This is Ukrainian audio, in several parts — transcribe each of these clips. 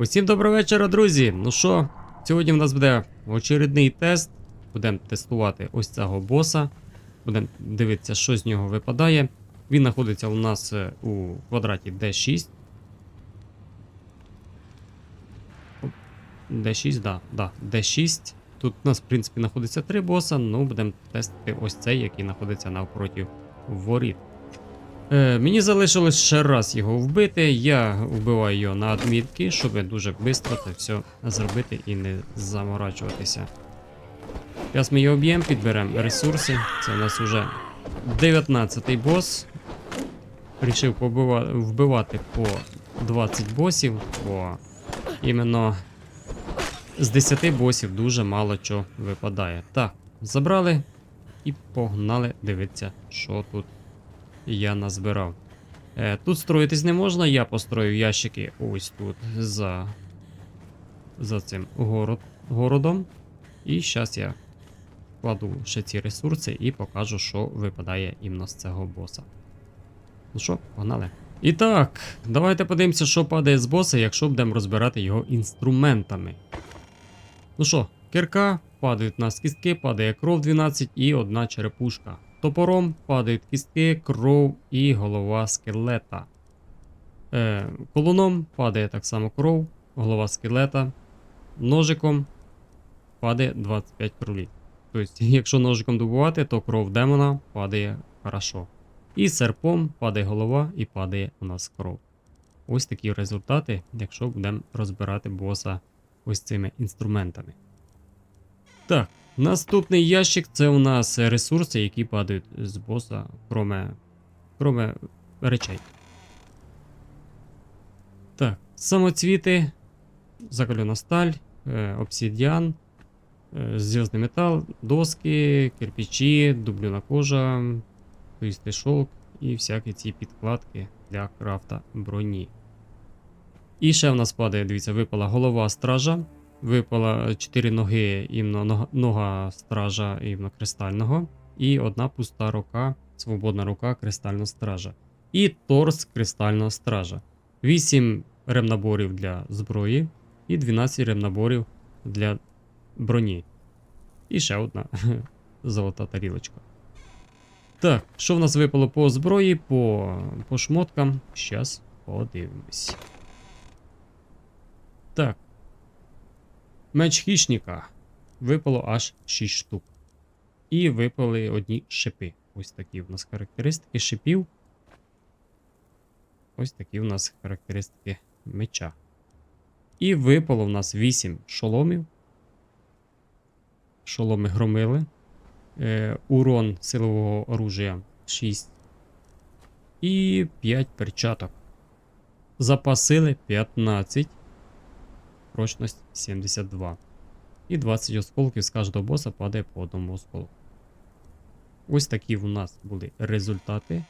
Усім доброго вечора, друзі! Ну що, сьогодні в нас буде очередний тест. Будемо тестувати ось цього боса. Будемо дивитися, що з нього випадає. Він знаходиться у нас е, у квадраті D6. D6, да, да, D6. Тут у нас, в принципі, знаходиться три боса, ну будемо тестити ось цей, який знаходиться навпроти воріт. Е, мені залишилось ще раз його вбити. Я вбиваю його на адмітки, щоб дуже швидко це все зробити і не заморачуватися. Зараз ми його б'ємо, підберемо ресурси. Це у нас вже 19-й бос. Рішив побива- вбивати по 20 босів, бо іменно з 10 босів дуже мало чого випадає. Так, забрали і погнали дивитися, що тут я назбирав. Е, тут строїтись не можна, я построю ящики ось тут за, за цим город, городом. І зараз я кладу ще ці ресурси і покажу, що випадає іменно з цього боса. Ну що, погнали. І так, давайте подивимося, що падає з боса, якщо будемо розбирати його інструментами. Ну що, кирка, падають у нас кістки, падає кров 12 і одна черепушка. Топором падають кістки, кров і голова скелета. Е, колуном падає так само кров, голова скелета. Ножиком падає 25 кролів. Тобто, якщо ножиком добувати, то кров демона падає хорошо. І серпом падає голова і падає у нас кров. Ось такі результати, якщо будемо розбирати боса ось цими інструментами. Так, наступний ящик це у нас ресурси, які падають з боса, кроме, кроме речей. Так, самоцвіти, закалена сталь, е, обсидіан, е, зв'язний метал, доски, кирпичі, дубльона кожа, туристий шовк і всякі ці підкладки для крафта броні. І ще в нас падає, дивіться, випала голова стража, випала 4 ноги іменно нога, стража іменно кристального, і одна пуста рука, свободна рука кристального стража. І торс кристального стража. 8 ремнаборів для зброї і 12 ремнаборів для броні. І ще одна золота тарілочка. Так, що в нас випало по зброї, по, по шмоткам? Щас подивимось. Так. Меч хищника. Випало аж 6 штук. І випали одні шипи. Ось такі в нас характеристики шипів. Ось такі в нас характеристики меча. І випало в нас 8 шоломів. Шоломи громили. Е, урон силового оружия 6. І 5 перчаток. Запас сили 15. Прочність 72. І 20 осколків з кожного боса падає по одному осколку. Ось такі в нас були результати.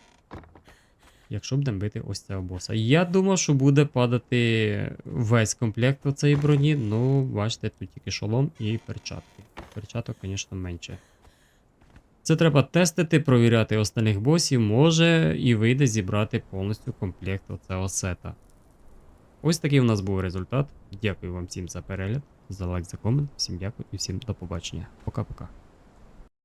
Якщо будемо бити ось цього боса. Я думав, що буде падати весь комплект оцеї броні. Ну, бачите, тут тільки шолом і перчатки. Перчаток, звісно, менше. Це треба тестити, провіряти остальних босів, може і вийде зібрати повністю комплект оцього сета. Ось такий у нас був результат. Дякую вам всім за перегляд, за лайк, за комент. Всім дякую і всім до побачення. Пока-пока.